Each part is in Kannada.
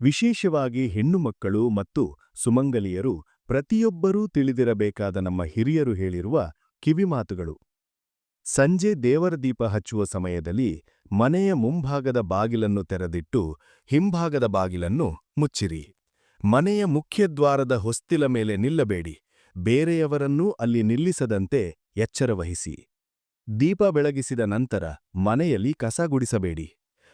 ವಿಶೇಷವಾಗಿ ಹೆಣ್ಣುಮಕ್ಕಳು ಮತ್ತು ಸುಮಂಗಲಿಯರು ಪ್ರತಿಯೊಬ್ಬರೂ ತಿಳಿದಿರಬೇಕಾದ ನಮ್ಮ ಹಿರಿಯರು ಹೇಳಿರುವ ಕಿವಿಮಾತುಗಳು ಸಂಜೆ ದೇವರ ದೀಪ ಹಚ್ಚುವ ಸಮಯದಲ್ಲಿ ಮನೆಯ ಮುಂಭಾಗದ ಬಾಗಿಲನ್ನು ತೆರೆದಿಟ್ಟು ಹಿಂಭಾಗದ ಬಾಗಿಲನ್ನು ಮುಚ್ಚಿರಿ. ಮನೆಯ ಮುಖ್ಯದ್ವಾರದ ಹೊಸ್ತಿಲ ಮೇಲೆ ನಿಲ್ಲಬೇಡಿ. ಬೇರೆಯವರನ್ನೂ ಅಲ್ಲಿ ನಿಲ್ಲಿಸದಂತೆ ಎಚ್ಚರವಹಿಸಿ. ದೀಪ ಬೆಳಗಿಸಿದ ನಂತರ ಮನೆಯಲ್ಲಿ ಕಸ ಗುಡಿಸಬೇಡಿ.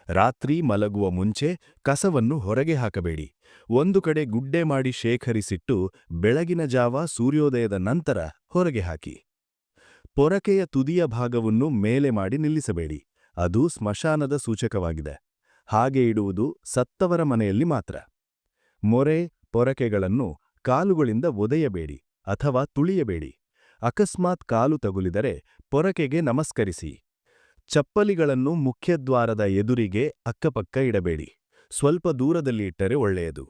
ರಾತ್ರಿ ಮಲಗುವ ಮುಂಚೆ ಕಸವನ್ನು ಹೊರಗೆ ಹಾಕಬೇಡಿ. ಒಂದು ಕಡೆ ಗುಡ್ಡೆ ಮಾಡಿ ಶೇಖರಿಸಿಟ್ಟು ಬೆಳಗಿನ ಜಾವ ಸೂರ್ಯೋದಯದ ನಂತರ ಹೊರಗೆ ಹಾಕಿ. ಪೊರಕೆಯ ತುದಿಯ ಭಾಗವನ್ನು ಮೇಲೆ ಮಾಡಿ ನಿಲ್ಲಿಸಬೇಡಿ. ಅದು ಸ್ಮಶಾನದ ಸೂಚಕವಾಗಿದೆ. ಹಾಗೆ ಇಡುವುದು ಸತ್ತವರ ಮನೆಯಲ್ಲಿ ಮಾತ್ರ. ಮೊರೆ ಪೊರಕೆಗಳನ್ನು ಕಾಲುಗಳಿಂದ ಒದೆಯಬೇಡಿ ಅಥವಾ ತುಳಿಯಬೇಡಿ. ಅಕಸ್ಮಾತ್ ಕಾಲು ತಗುಲಿದರೆ ಪೊರಕೆಗೆ ನಮಸ್ಕರಿಸಿ. ಚಪ್ಪಲಿಗಳನ್ನು ಮುಖ್ಯದ್ವಾರದ ಎದುರಿಗೆ ಅಕ್ಕಪಕ್ಕ ಇಡಬೇಡಿ. ಸ್ವಲ್ಪ ದೂರದಲ್ಲಿ ಇಟ್ಟರೆ ಒಳ್ಳೆಯದು.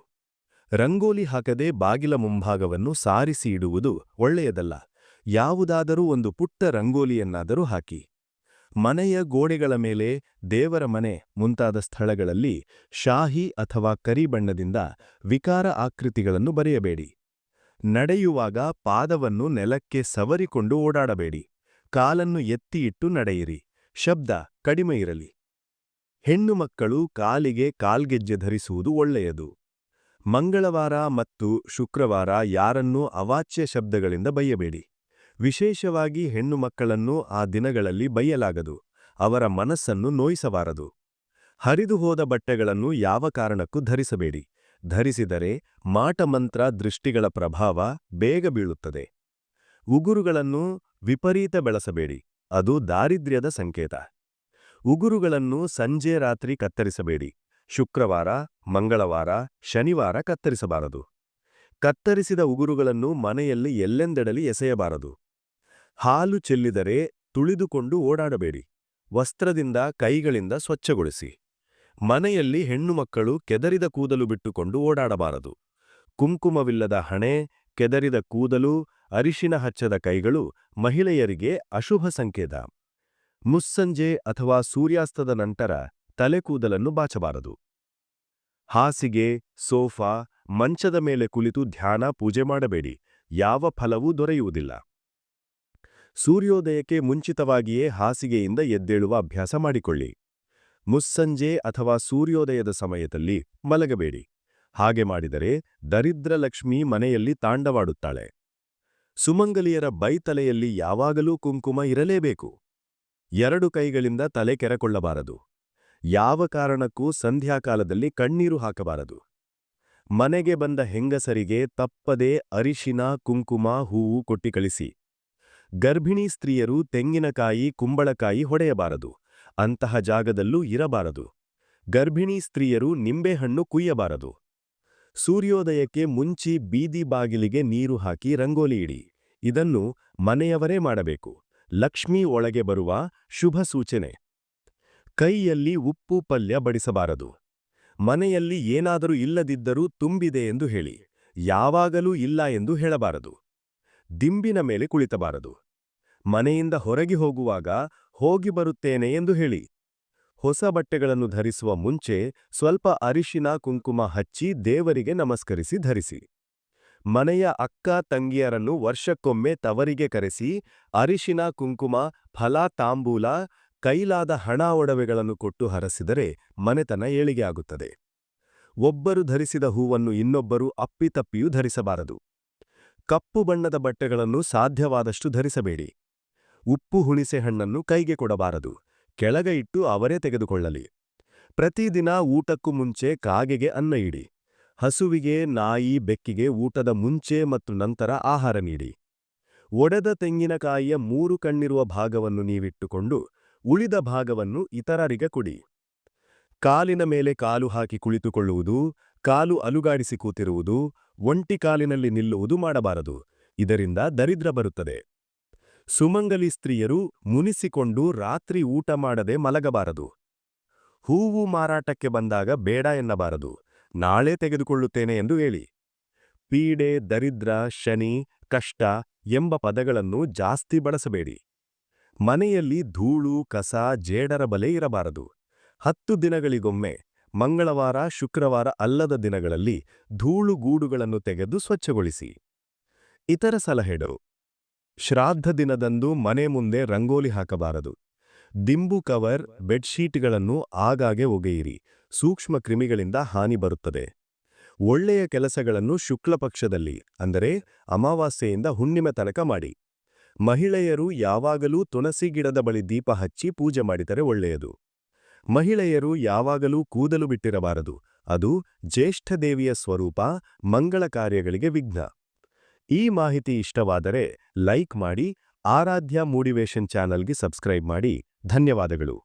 ರಂಗೋಲಿ ಹಾಕದೆ ಬಾಗಿಲ ಮುಂಭಾಗವನ್ನು ಸಾರಿಸಿ ಇಡುವುದು ಒಳ್ಳೆಯದಲ್ಲ. ಯಾವುದಾದರೂ ಒಂದು ಪುಟ್ಟ ರಂಗೋಲಿಯನ್ನಾದರೂ ಹಾಕಿ. ಮನೆಯ ಗೋಡೆಗಳ ಮೇಲೆ ದೇವರ ಮನೆ ಮುಂತಾದ ಸ್ಥಳಗಳಲ್ಲಿ ಶಾಹಿ ಅಥವಾ ಕರಿ ಬಣ್ಣದಿಂದ ವಿಕಾರ ಆಕೃತಿಗಳನ್ನು ಬರೆಯಬೇಡಿ. ನಡೆಯುವಾಗ ಪಾದವನ್ನು ನೆಲಕ್ಕೆ ಸವರಿಕೊಂಡು ಓಡಾಡಬೇಡಿ. ಕಾಲನ್ನು ಎತ್ತಿ ಇಟ್ಟು ನಡೆಯಿರಿ. ಶಬ್ದ ಕಡಿಮೆ ಇರಲಿ. ಹೆಣ್ಣು ಮಕ್ಕಳು ಕಾಲಿಗೆ ಕಾಲ್ಗೆಜ್ಜೆ ಧರಿಸುವುದು ಒಳ್ಳೆಯದು. ಮಂಗಳವಾರ ಮತ್ತು ಶುಕ್ರವಾರ ಯಾರನ್ನೂ ಅವಾಚ್ಯ ಶಬ್ದಗಳಿಂದ ಬೈಯಬೇಡಿ. ವಿಶೇಷವಾಗಿ ಹೆಣ್ಣು ಮಕ್ಕಳನ್ನು ಆ ದಿನಗಳಲ್ಲಿ ಬೈಯಲಾಗದು. ಅವರ ಮನಸ್ಸನ್ನು ನೋಯಿಸಬಾರದು. ಹರಿದುಹೋದ ಬಟ್ಟೆಗಳನ್ನು ಯಾವ ಕಾರಣಕ್ಕೂ ಧರಿಸಬೇಡಿ. ಧರಿಸಿದರೆ ಮಾಟಮಂತ್ರ ದೃಷ್ಟಿಗಳ ಪ್ರಭಾವ ಬೇಗ ಬೀಳುತ್ತದೆ. ಉಗುರುಗಳನ್ನು ವಿಪರೀತ ಬೆಳೆಸಬೇಡಿ. ಅದು ದಾರಿದ್ರ್ಯದ ಸಂಕೇತ. ಉಗುರುಗಳನ್ನು ಸಂಜೆ ರಾತ್ರಿ ಕತ್ತರಿಸಬೇಡಿ. ಶುಕ್ರವಾರ, ಮಂಗಳವಾರ, ಶನಿವಾರ ಕತ್ತರಿಸಬಾರದು. ಕತ್ತರಿಸಿದ ಉಗುರುಗಳನ್ನು ಮನೆಯಲ್ಲಿ ಎಲ್ಲೆಂದೆಡಲಿ ಎಸೆಯಬಾರದು. ಹಾಲು ಚೆಲ್ಲಿದರೆ ತುಳಿದುಕೊಂಡು ಓಡಾಡಬೇಡಿ. ವಸ್ತ್ರದಿಂದ ಕೈಗಳಿಂದ ಸ್ವಚ್ಛಗೊಳಿಸಿ. ಮನೆಯಲ್ಲಿ ಹೆಣ್ಣುಮಕ್ಕಳು ಕೆದರಿದ ಕೂದಲು ಬಿಟ್ಟುಕೊಂಡು ಓಡಾಡಬಾರದು. ಕುಂಕುಮವಿಲ್ಲದ ಹಣೆ, ಕೆದರಿದ ಕೂದಲು ಅರಿಶಿನ ಹಚ್ಚದ ಕೈಗಳು ಮಹಿಳೆಯರಿಗೆ ಅಶುಭ ಸಂಕೇತ. ಮುಸ್ಸಂಜೆ ಅಥವಾ ಸೂರ್ಯಾಸ್ತದ ನಂತರ ತಲೆಕೂದಲನ್ನು ಬಾಚಬಾರದು. ಹಾಸಿಗೆ, ಸೋಫಾ, ಮಂಚದ ಮೇಲೆ ಕುಳಿತು ಧ್ಯಾನ, ಪೂಜೆ ಮಾಡಬೇಡಿ. ಯಾವ ಫಲವೂ ದೊರೆಯುವುದಿಲ್ಲ. ಸೂರ್ಯೋದಯಕ್ಕೆ ಮುಂಚಿತವಾಗಿಯೇ ಹಾಸಿಗೆಯಿಂದ ಎದ್ದೇಳುವ ಅಭ್ಯಾಸ ಮಾಡಿಕೊಳ್ಳಿ. ಮುಸ್ಸಂಜೆ ಅಥವಾ ಸೂರ್ಯೋದಯದ ಸಮಯದಲ್ಲಿ ಮಲಗಬೇಡಿ. ಹಾಗೆ ಮಾಡಿದರೆ ದರಿದ್ರ ಲಕ್ಷ್ಮಿ ಮನೆಯಲ್ಲಿ ತಾಂಡವಾಡುತ್ತಾಳೆ. ಸುಮಂಗಲಿಯರ ಬೈತಲೆಯಲ್ಲಿ ಯಾವಾಗಲೂ ಕುಂಕುಮ ಇರಲೇಬೇಕು. ಎರಡು ಕೈಗಳಿಂದ ತಲೆ ಕೆರೆಕೊಳ್ಳಬಾರದು. ಯಾವ ಕಾರಣಕ್ಕೂ ಸಂಧ್ಯಾಕಾಲದಲ್ಲಿ ಕಣ್ಣೀರು ಹಾಕಬಾರದು. ಮನೆಗೆ ಬಂದ ಹೆಂಗಸರಿಗೆ ತಪ್ಪದೇ ಅರಿಶಿನ, ಕುಂಕುಮ, ಹೂವು ಕೊಟ್ಟಿ ಕಳಿಸಿ ಗರ್ಭಿಣಿ ಸ್ತ್ರೀಯರು ತೆಂಗಿನಕಾಯಿ, ಕುಂಬಳಕಾಯಿ ಹೊಡೆಯಬಾರದು. ಅಂತಹ ಜಾಗದಲ್ಲೂ ಇರಬಾರದು. ಗರ್ಭಿಣಿ ಸ್ತ್ರೀಯರು ನಿಂಬೆಹಣ್ಣು ಕುಯ್ಯಬಾರದು. ಸೂರ್ಯೋದಯಕ್ಕೆ ಮುಂಚಿ ಬೀದಿ ಬಾಗಿಲಿಗೆ ನೀರು ಹಾಕಿ ರಂಗೋಲಿ ಇಡಿ. ಇದನ್ನು ಮನೆಯವರೇ ಮಾಡಬೇಕು. ಲಕ್ಷ್ಮೀ ಒಳಗೆ ಬರುವ ಶುಭ ಸೂಚನೆ. ಕೈಯಲ್ಲಿ ಉಪ್ಪು ಪಲ್ಯ ಬಡಿಸಬಾರದು. ಮನೆಯಲ್ಲಿ ಏನಾದರೂ ಇಲ್ಲದಿದ್ದರೂ ತುಂಬಿದೆ ಎಂದು ಹೇಳಿ. ಯಾವಾಗಲೂ ಇಲ್ಲ ಎಂದು ಹೇಳಬಾರದು. ದಿಂಬಿನ ಮೇಲೆ ಕುಳಿತಬಾರದು. ಮನೆಯಿಂದ ಹೊರಗೆ ಹೋಗುವಾಗ ಹೋಗಿ ಬರುತ್ತೇನೆ ಎಂದು ಹೇಳಿ. ಹೊಸ ಬಟ್ಟೆಗಳನ್ನು ಧರಿಸುವ ಮುಂಚೆ ಸ್ವಲ್ಪ ಅರಿಶಿನ ಕುಂಕುಮ ಹಚ್ಚಿ ದೇವರಿಗೆ ನಮಸ್ಕರಿಸಿ ಧರಿಸಿ. ಮನೆಯ ಅಕ್ಕ ತಂಗಿಯರನ್ನು ವರ್ಷಕ್ಕೊಮ್ಮೆ ತವರಿಗೆ ಕರೆಸಿ ಅರಿಶಿನ ಕುಂಕುಮ, ಫಲ ತಾಂಬೂಲ, ಕೈಲಾದ ಹಣ ಒಡವೆಗಳನ್ನು ಕೊಟ್ಟು ಹರಸಿದರೆ ಮನೆತನ ಏಳಿಗೆ ಆಗುತ್ತದೆ ಒಬ್ಬರು ಧರಿಸಿದ ಹೂವನ್ನು ಇನ್ನೊಬ್ಬರು ಅಪ್ಪಿತಪ್ಪಿಯೂ ಧರಿಸಬಾರದು. ಕಪ್ಪು ಬಣ್ಣದ ಬಟ್ಟೆಗಳನ್ನು ಸಾಧ್ಯವಾದಷ್ಟು ಧರಿಸಬೇಡಿ. ಉಪ್ಪು ಹುಣಿಸೆ ಹಣ್ಣನ್ನು ಕೈಗೆ ಕೊಡಬಾರದು. ಕೆಳಗ ಇಟ್ಟು ಅವರೇ ತೆಗೆದುಕೊಳ್ಳಲಿ. ಪ್ರತಿದಿನ ಊಟಕ್ಕೂ ಮುಂಚೆ ಕಾಗೆಗೆ ಅನ್ನ ಇಡಿ. ಹಸುವಿಗೆ, ನಾಯಿ, ಬೆಕ್ಕಿಗೆ ಊಟದ ಮುಂಚೆ ಮತ್ತು ನಂತರ ಆಹಾರ ನೀಡಿ. ಒಡೆದ ತೆಂಗಿನಕಾಯಿಯ ಮೂರು ಕಣ್ಣಿರುವ ಭಾಗವನ್ನು ನೀವಿಟ್ಟುಕೊಂಡು ಉಳಿದ ಭಾಗವನ್ನು ಇತರರಿಗೆ ಕೊಡಿ. ಕಾಲಿನ ಮೇಲೆ ಕಾಲು ಹಾಕಿ ಕುಳಿತುಕೊಳ್ಳುವುದು, ಕಾಲು ಅಲುಗಾಡಿಸಿ ಕೂತಿರುವುದು, ಒಂಟಿ ಕಾಲಿನಲ್ಲಿ ನಿಲ್ಲುವುದು ಮಾಡಬಾರದು. ಇದರಿಂದ ದರಿದ್ರ ಬರುತ್ತದೆ. ಸುಮಂಗಲಿ ಸ್ತ್ರೀಯರು ಮುನಿಸಿಕೊಂಡು ರಾತ್ರಿ ಊಟ ಮಾಡದೆ ಮಲಗಬಾರದು. ಹೂವು ಮಾರಾಟಕ್ಕೆ ಬಂದಾಗ ಬೇಡ ಎನ್ನಬಾರದು. ನಾಳೆ ತೆಗೆದುಕೊಳ್ಳುತ್ತೇನೆ ಎಂದು ಹೇಳಿ. ಪೀಡೆ, ದರಿದ್ರ, ಶನಿ, ಕಷ್ಟ ಎಂಬ ಪದಗಳನ್ನು ಜಾಸ್ತಿ ಬಳಸಬೇಡಿ. ಮನೆಯಲ್ಲಿ ಧೂಳು, ಕಸ, ಜೇಡರ ಬಲೆ ಇರಬಾರದು. ಹತ್ತು ದಿನಗಳಿಗೊಮ್ಮೆ, ಮಂಗಳವಾರ, ಶುಕ್ರವಾರ ಅಲ್ಲದ ದಿನಗಳಲ್ಲಿ ಧೂಳು ಗೂಡುಗಳನ್ನು ತೆಗೆದು ಸ್ವಚ್ಛಗೊಳಿಸಿ. ಇತರ ಸಲಹೆಗಳು. ಶ್ರಾದ್ದ ದಿನದಂದು ಮನೆ ಮುಂದೆ ರಂಗೋಲಿ ಹಾಕಬಾರದು. ದಿಂಬು ಕವರ್, ಬೆಡ್ಶೀಟ್ಗಳನ್ನು ಆಗಾಗ್ಗೆ ಒಗೆಯಿರಿ. ಸೂಕ್ಷ್ಮ ಕ್ರಿಮಿಗಳಿಂದ ಹಾನಿ ಬರುತ್ತದೆ. ಒಳ್ಳೆಯ ಕೆಲಸಗಳನ್ನು ಶುಕ್ಲಪಕ್ಷದಲ್ಲಿ ಅಂದರೆ ಅಮಾವಾಸ್ಯೆಯಿಂದ ಹುಣ್ಣಿಮೆ ತನಕ ಮಾಡಿ. ಮಹಿಳೆಯರು ಯಾವಾಗಲೂ ತುಳಸಿ ಗಿಡದ ಬಳಿ ದೀಪ ಹಚ್ಚಿ ಪೂಜೆ ಮಾಡಿದರೆ ಒಳ್ಳೆಯದು. ಮಹಿಳೆಯರು ಯಾವಾಗಲೂ ಕೂದಲು ಬಿಟ್ಟಿರಬಾರದು. ಅದು ಜ್ಯೇಷ್ಠದೇವಿಯ ಸ್ವರೂಪ, ಮಂಗಳ ಕಾರ್ಯಗಳಿಗೆ ವಿಘ್ನ. ಈ ಮಾಹಿತಿ ಇಷ್ಟವಾದರೆ ಲೈಕ್ ಮಾಡಿ ಆರಾಧ್ಯ ಮೋಟಿವೇಶನ್ ಚಾನಲ್ಗೆ ಸಬ್ಸ್ಕ್ರೈಬ್ ಮಾಡಿ. ಧನ್ಯವಾದಗಳು.